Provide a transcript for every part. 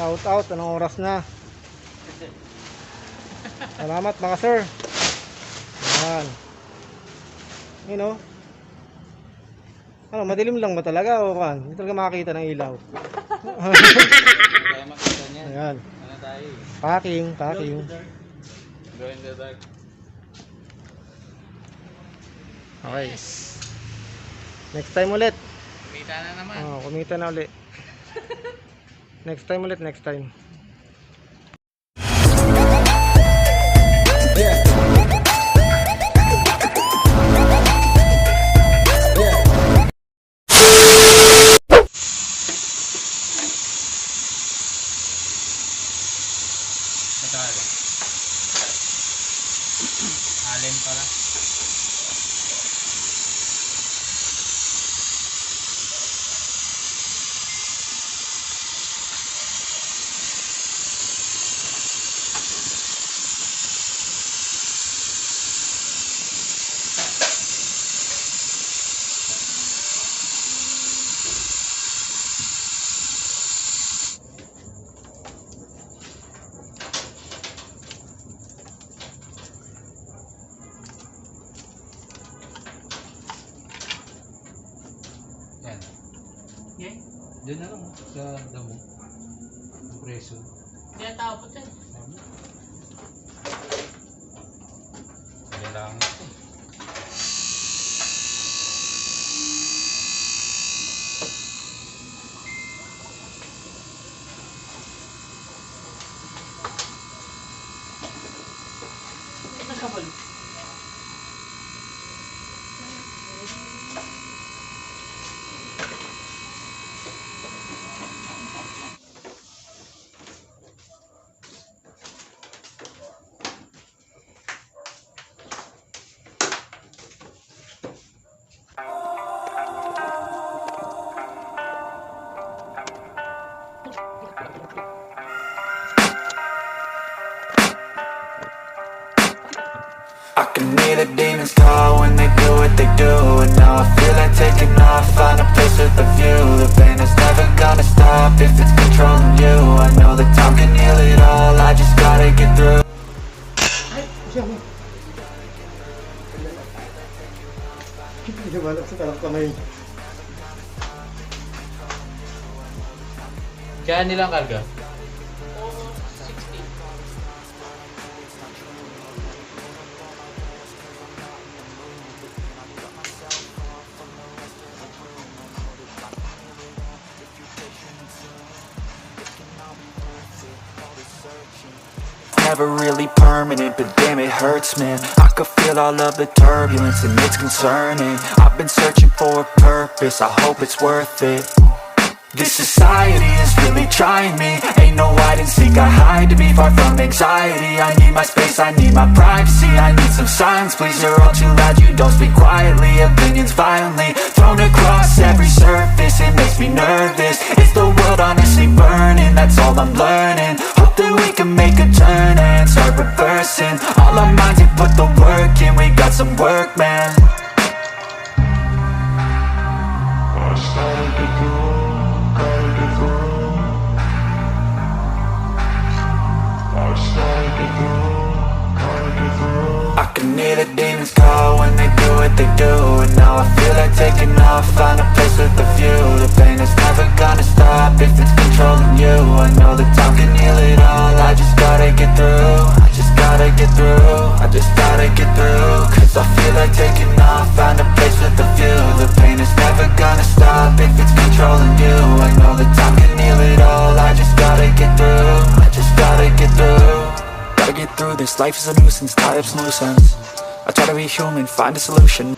Shout out, anong oras na? Salamat mga sir. Yan. Yun o. Ano, madilim lang ba talaga o kan? Hindi talaga makakita ng ilaw. Kaya makita niya. Ayan. Ano tayo. Packing, packing. Go in the dark. Okay. Next time ulit. Kumita na naman. Oh, kumita na ulit. next time ulit, next time. Diyan na lang sa damo. Ang preso. Kaya tapos yan. Balap sa talak kamay. Kaya nilang karga? Almost 60. Never really permanent, but damn it hurts man. I could feel all of the turbulence and it's concerning. I've been searching for a purpose, I hope it's worth it. This society is really trying me. Ain't no hide and seek, I hide to be far from anxiety. I need my space, I need my privacy I need some silence, please, you're all too loud You don't speak quietly, opinions violently Thrown across every surface, it makes me nervous. Is the world honestly burning? That's all I'm learning That we can make a turn and start reversing. All our minds and put the work in, we got some work, man. I can hear the demons call when they do what they do. And now I feel like taking off, find a place with a view. The pain is never gonna stop if it's controlling you. I know that gotta get through Cause I feel like taking off, find a place with a view. The pain is never gonna stop if it's controlling you. I know that time can heal it all, I just gotta get through I just gotta get through. Gotta get through this, life is a nuisance, tie up some loose ends I try to be human, find a solution.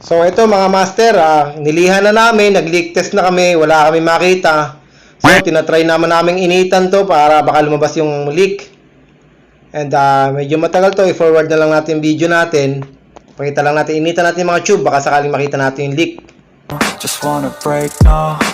So ito mga master, ah, nilihan na namin, nag-leak test na kami, wala kami makita. So tinatry naman naming initan to para baka lumabas yung leak. And ah, medyo matagal to, i-forward na lang natin video natin. Pakita lang natin, initan natin yung mga tube, baka sakaling makita natin yung leak. Just wanna break, no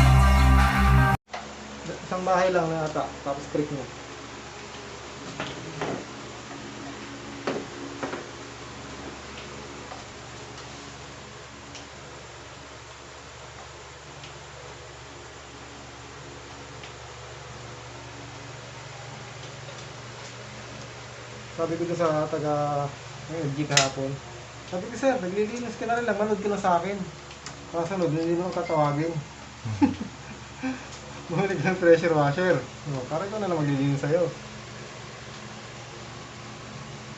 Isang bahay lang na ata, tapos creek mo. Sabi ko sa taga ng LG kahapon. Sabi ko, sir, naglilinis ka na rin lang, manood ka na sa akin. Kasunod, hindi mo katawagin. Bumalik ng pressure washer. Oh, parang ikaw na lang maglilinis sa'yo.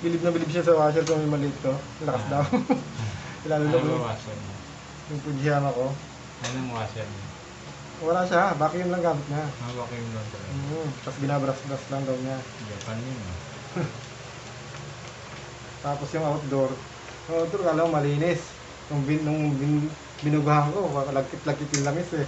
Bilib na bilib siya sa washer kung may maliit to. Lakas daw. Lalo na Ano kung washer yung pudyan ako. Anong washer mo? Wala siya, vacuum lang gamit niya. Hawak yung lang talaga. Mm, tapos binabras-bras lang daw niya. Japan yun ah. Tapos yung outdoor. Yung outdoor, kala ko malinis. Nung, bin, nung bin, binugahan ko, lagkit-lagkit yung lamis eh.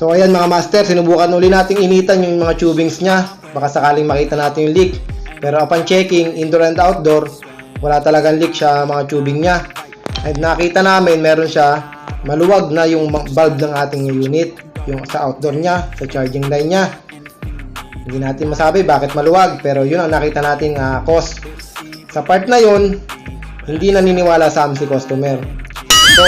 So ayan mga master, sinubukan uli nating initan yung mga tubings niya. Baka sakaling makita natin yung leak. Pero upon checking, indoor and outdoor, wala talagang leak siya mga tubing niya. And nakita namin meron siya maluwag na yung bulb ng ating unit. Yung sa outdoor niya, sa charging line niya. Hindi natin masabi bakit maluwag, pero yun ang nakita nating ah, cause. Sa part na yun, hindi naniniwala sa amin si customer. So,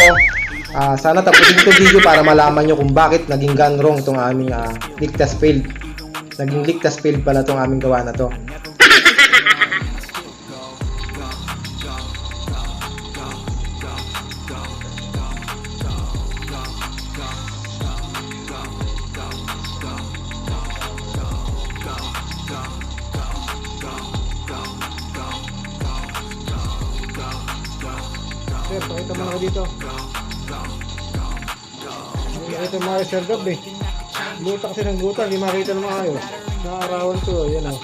ah, sana tapusin ko video para malaman nyo kung bakit naging gone wrong itong aming uh, leak test failed. Naging leak test failed pala itong aming gawa na to. Sir, pakita mo na dito. Makita mo mga Sir Gab eh. Buta kasi ng buta, hindi makita ng maayos. Naarawan to, yan o.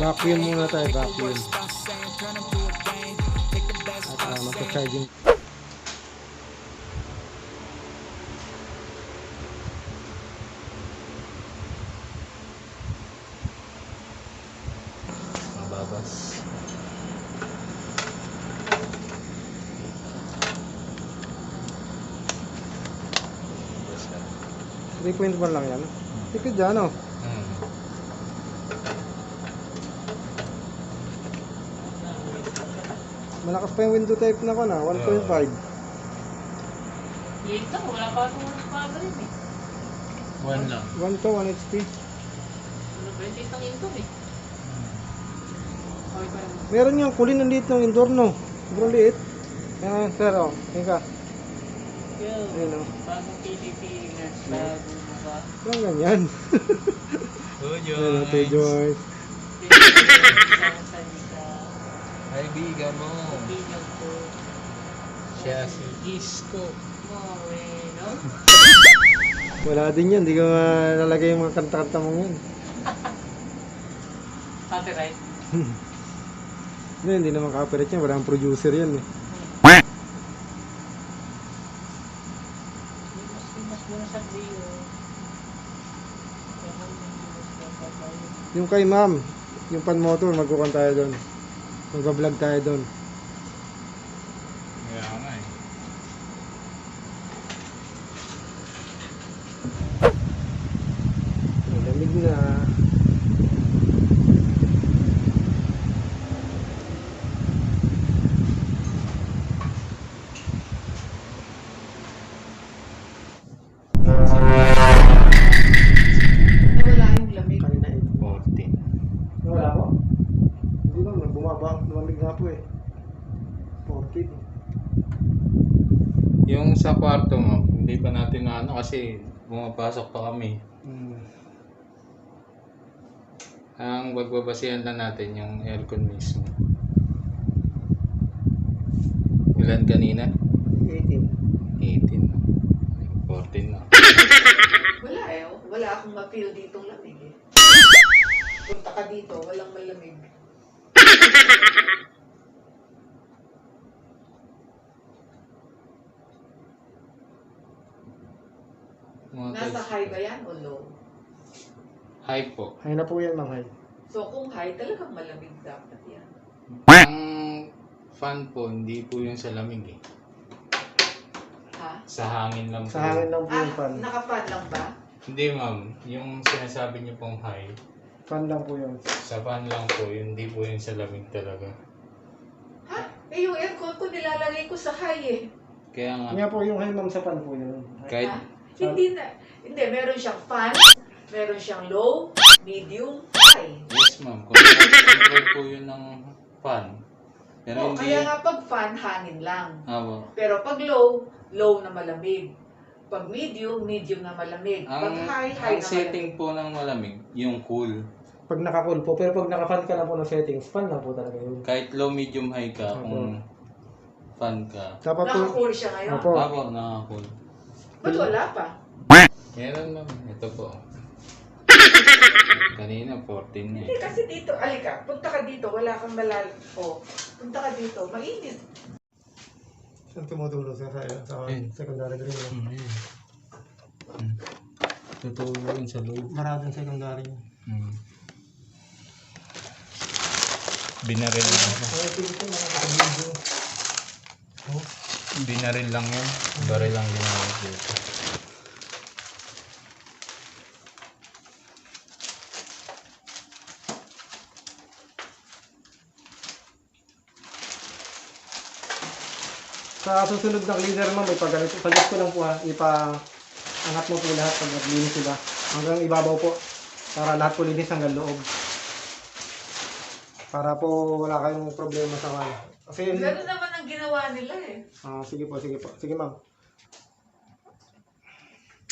Vacuum muna tayo, vacuum. At uh, magpa-charging. 3.1 lang yan. Tipid dyan, no? Hmm. Malakas pa yung window type na ko na, 1.5. Dito, wala pa akong paano rin eh. One lang. 1 to, 1 HP. Ano ba yung titang ito eh. Okay pa yun. Meron yung kulin ng liit ng indoor, no? Sobrang liit. Ayan, sir, oh. Tingin ka. Yo, Ayun, oh. bagong Pilipinas, bagong mukha. Parang ganyan. Ito, Joyce. Isang salita, Kaibigan mo. bilang ko, Siya si Isko. Moreno. Wala din yan. Hindi ko malalagay yung mga kanta-kanta mong yan. Copyright. Hindi, hindi naman copyright yan. Walang producer yan eh. Mas muna sa Rio. Yung kay ma'am, yung pan motor, magkukan tayo doon. Mag-vlog tayo doon. Kaya nga eh. Malamig na. Okay. Yung sa kwarto mo, hindi pa natin na ano kasi pumapasok pa kami. Hmm. Ang pagbabasihan lang natin yung aircon mismo. Ilan kanina? 18. 18. 14 na. Wala eh. Wala akong ma-feel ditong lamig eh. Punta ka dito, walang malamig. Mga Nasa high ba yan o low? High po. Hay na po yan, ma'am. Hay. So kung high, talagang malamig dapat yan. Ang fan po, hindi po yung sa lamig eh. Ha? Sa hangin lang po. Sa hangin lang po Ah, yung fan. naka-fan lang ba? Hindi ma'am, yung sinasabi niyo pong high, Fan lang po yun. sa fan lang po, yun, hindi po yung sa lamig talaga. Ha? Eh yung aircon ko nilalagay ko sa high eh. Kaya nga, Nga po yung hay, ma'am, sa fan po yun. kahit? Hindi na. Hindi, meron siyang fan, meron siyang low, medium, high. Yes, ma'am. Control, control po yun ng fan. Pero Oh, hindi... kaya nga pag fan, hangin lang. Awa. Pero pag low, low na malamig. Pag medium, medium na malamig. Pag Ang, high, high ang na setting po ng malamig, yung cool. Pag naka-cool po, pero pag naka-fan ka lang po ng settings, fan lang po talaga yun. Kahit low, medium, high ka, kung fan ka. Dapat po, Naka-cool siya ngayon. Opo. Apo, naka-cool. Ba't wala pa? Meron lang. Ito po. Kanina, 14 na Hindi, eh. kasi dito, alika, punta ka dito, wala kang malal. O, punta ka dito, mainit. Saan tumutulong sa, sa, sa Ayun. secondary green? no? Hmm, ayun. Hmm. Totoo yun sa loob. Maraming secondary. Hmm. Binaril lang siya. Ay, pinito mga video. Binaril lang yun. Baril lang ginamit dito. Sa susunod na cleaner ma'am, ipaganito. Suggest ko lang po ha, ipa angat mo po lahat pag naglinis sila. Hanggang ibabaw po. Para lahat po linis hanggang loob. Para po wala kayong problema sa wala. Kasi yun, Ganun naman ang ginawa nila eh. Ah, sige po, sige po. Sige ma'am.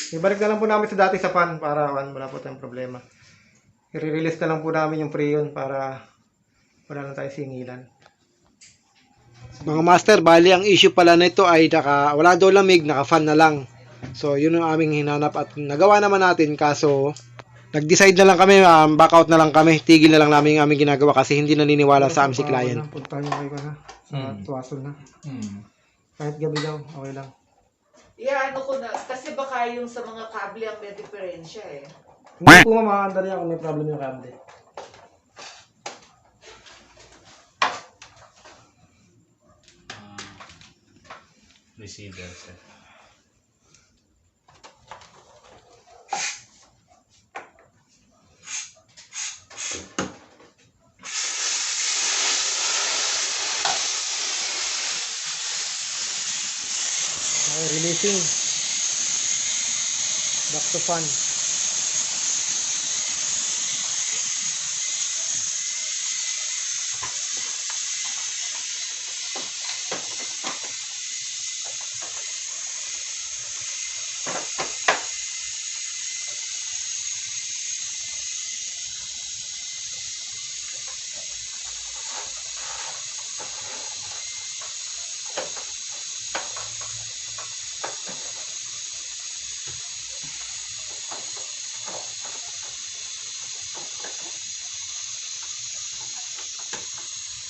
Ibalik na lang po namin sa dati sa fan para kan, wala po tayong problema. I-release na lang po namin yung freon para wala lang tayo singilan. Mga master, bali ang issue pala nito ay naka, wala daw lamig, naka-fan na lang. So, yun ang aming hinanap at nagawa naman natin kaso nag-decide na lang kami, um, back out na lang kami, tigil na lang namin yung aming ginagawa kasi hindi naniniwala sa amin si client. Punta niyo kayo na, sa Hmm. tuwason na. Hmm. Kahit gabi daw, okay lang. Yeah, ano ko na, kasi baka yung sa mga kable ang may diferensya eh. Hindi po mamaandar niya kung may problem yung kable. Ah, receiver set. Releasing. Back to fan.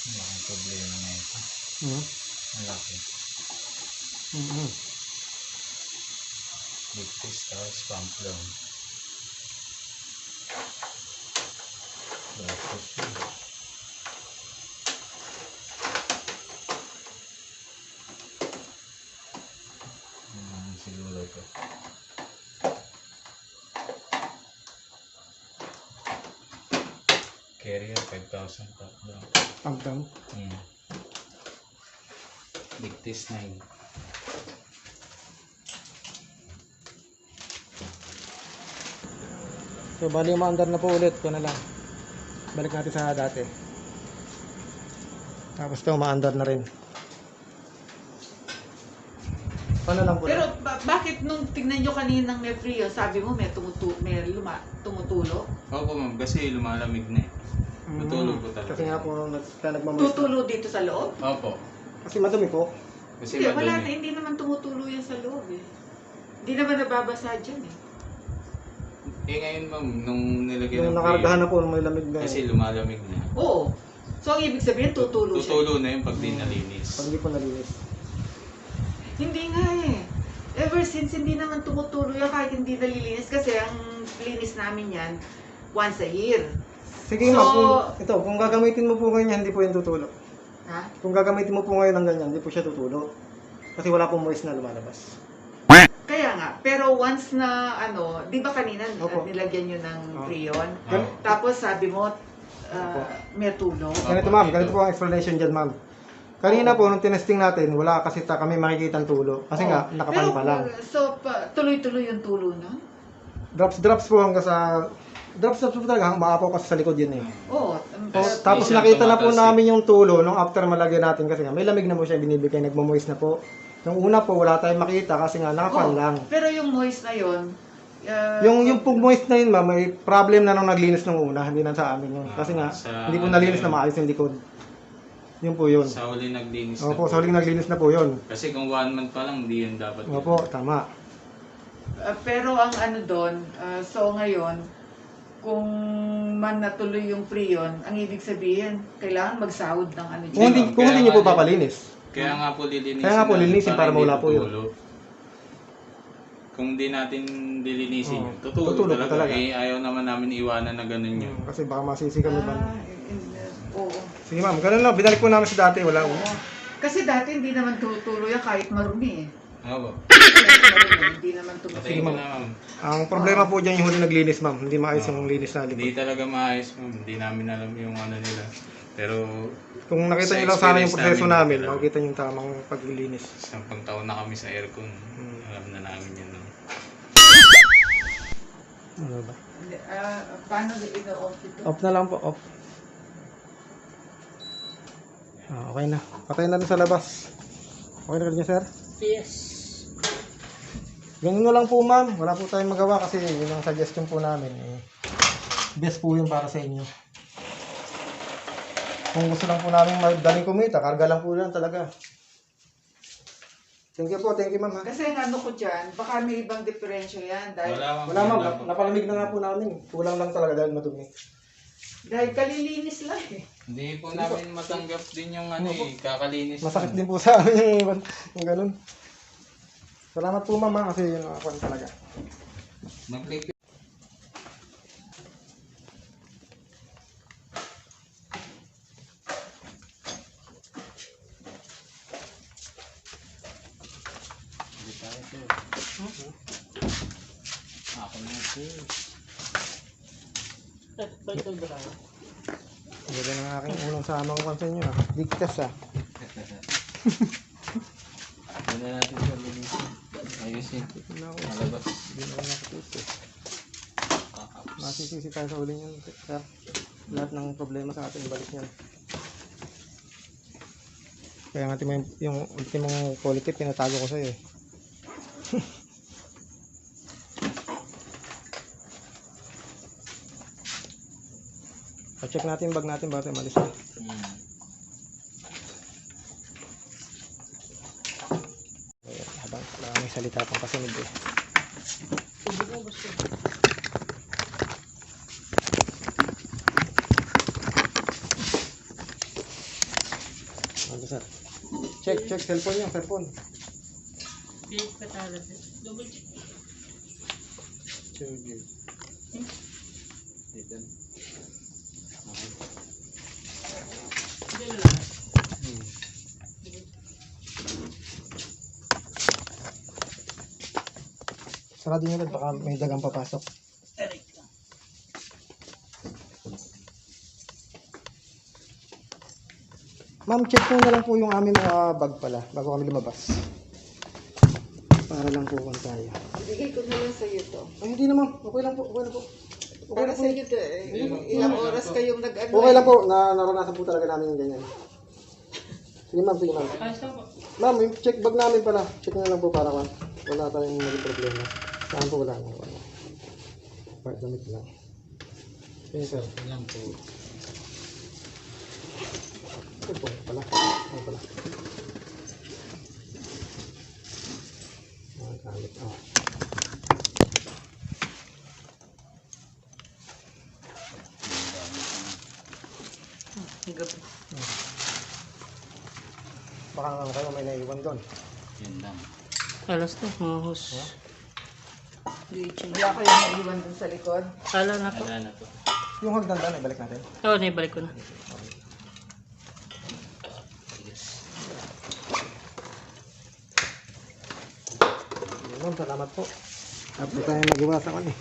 Ang problema na ito. Mm Malaki. -hmm. Ligtis tapos pump down. Bakit yun? Hmm, siguro ito. Carrier 5,000 top down. Pump down. Hmm. Ligtis 9. So, bali umaandar na po ulit. Ito na lang. Balik natin sa dati. Tapos ito, umaandar na rin. Paano lang po? Pero ba- bakit nung tignan nyo kaninang may free yun, sabi mo may, tumutu may luma tumutulo? Opo ma'am, kasi lumalamig na eh. Tutulog po talaga. Kasi nga po, nag, nagmamoist. Tutulo dito sa loob? Opo. Kasi madumi po. Kasi Hindi, wala na, madumi. hindi naman tumutulo yan sa loob eh. Hindi naman nababasa dyan eh. Eh ngayon ma'am, nung nilagyan Yung ng nakaragahan free, na po, may lamig na. kasi lumalamig na. Oo. So, ang ibig sabihin, tutulo siya. Tutulo na yun pag di nalinis. Pag hindi po nalinis. Hindi nga eh. Ever since, hindi naman tumutulo yan kahit hindi nalilinis. Kasi ang linis namin yan, once a year. Sige So- ma'am, kung, ito, kung gagamitin mo po ngayon yan, hindi po yan tutulo. Ha? Kung gagamitin mo po ngayon ng ganyan, hindi po siya tutulo. Kasi wala pong moist na lumalabas. Kaya nga, pero once na ano, di ba kanina Opo. nilagyan nyo ng Oh. freon? Oo. Tapos sabi mo, Opo. uh, may tulo. Ganito ma'am, ganito po ang explanation dyan ma'am. Kanina po, nung tinesting natin, wala kasi ta kami makikita tulo. Kasi nga, Oo. nakapal Pero, pa lang. So, pa, tuloy-tuloy yung tulo na? Drops-drops po hanggang sa... Drops-drops po talaga, maapaw kasi sa likod yun eh. Oo. O, um, Tapos- nakita na po namin yung tulo nung after malagyan natin kasi nga may lamig na po siya binibigay, nagmamoist na po. Yung una po, wala tayong makita kasi nga nakapal oo. lang. Pero yung moist na yun, uh, Yung yung pong moist na yun, ma'am, may problem na nung naglinis nung una, hindi na sa amin yun. Kasi nga, Sa- hindi po nalinis na maayos yung likod. Yun po yun. Sa huli naglinis na Opo, po. sa huling naglinis na po yun. Kasi kung one month pa lang, hindi yun dapat. yun. Opo, tama. uh, pero ang ano doon, uh, so ngayon, kung man natuloy yung freon, ang ibig sabihin, kailangan magsahod ng ano Kung dyan. hindi, kung hindi nyo po papalinis. Kaya nga po lilinisin. Kaya nga po natin lilinisin para hindi mawala po yun. tutulo. Kung di natin lilinisin Oo, yun, tutulog, tutulog talaga. talaga. Eh, ayaw naman namin iwanan na ganun yun. Kasi baka masisi kami ba. Ah, in- uh, oo. Sige ma'am, ganun lang. Binalik po namin sa dati. Wala. Oo. Kasi dati hindi naman tutuloy yan kahit marumi eh. Marumi, hindi naman na ma'am. Ang problema po dyan yung huli naglinis ma'am. Hindi maayos yung linis na Hindi likod. talaga maayos ma'am. Hindi namin alam yung ano nila. Pero Kung nakita Sa nyo lang sana yung experience proseso namin, namin, wala. makikita nyo yung tamang paglilinis. sampang taon na kami sa aircon. Hmm. Alam na namin yun. no? Ano ba? Ah, paano ino-off ito? Off na lang po, off. Ah, okay na. Patay na rin sa labas. Okay na rin sir? Yes. Ganun na lang po ma'am. Wala po tayong magawa kasi yun ang suggestion po namin. Eh, best po yun para sa inyo. Kung gusto lang po namin madaling kumita, karga lang po yan talaga. Thank you po, thank you ma'am ha. Kasi ang ano ko dyan, baka may ibang diferensya yan. Dahil, Wala ma'am. Wala ma'am, nap- napalamig na nga po namin. Kulang lang talaga dahil madumi. dahil kalilinis lang eh. Hindi po namin matanggap din yung ano eh, kakalinis. Masakit din po sa amin yung, yung ganun. Salamat po ma'am ha, kasi yun ang ako talaga. Sir. Ako na. Ito ba? Ang ganda ng aking unang samang kwan sa inyo test ha. Ano na natin. Ayusin. Tignan ako. Malabas. Hindi na ako nakatuto. Masisisi tayo sa uling yan, sir. Lahat ng problema sa atin, balik yan. Kaya nga yung, yung ultimong quality, pinatago ko sa'yo eh. Pa-check natin yung bag natin bago tayo malis na. Hmm. Ayan, habang wala may salita pang kasunod eh. Ano sir? Check, check, cellphone yung cellphone. Double check. Charger. Dito. Hindi na lang. Sarado nyo lang, baka may dagang papasok. Ma'am, check po na lang po yung aming mga bag pala, bago kami lumabas. Para lang po kung tayo. Ibigay ko na lang sa iyo to. Ay, hindi naman. Okay lang po, okay lang po. Okay Para lang po. sa iyo to eh. Ilang oras kayong nag-ano Okay lang po, na naranasan po talaga namin yung ganyan. Sige ma'am, sige ma'am. Ma'am, yung check bag namin pala. Check na lang po para ma'am. Wala tayong naging problema. Saan po wala na. Wala. Part damit lang. Okay, sir. Yan po. Ito po pala. Ito pala. Ah, gamit. Ah. Gabi. Baka naman kayo may naiwan doon. Yun lang. Alas to, mga hus. Wala ko yung naiwan dun sa likod. Ala na po. Wala na to. Yung hagdan doon, ibalik natin. Oo, naibalik ko na. Ma'am, salamat po. Tapos tayo magawa sa kanya.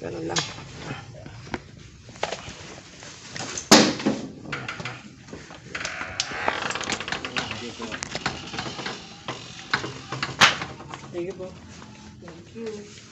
Ganun lang. Sige po. Thank you.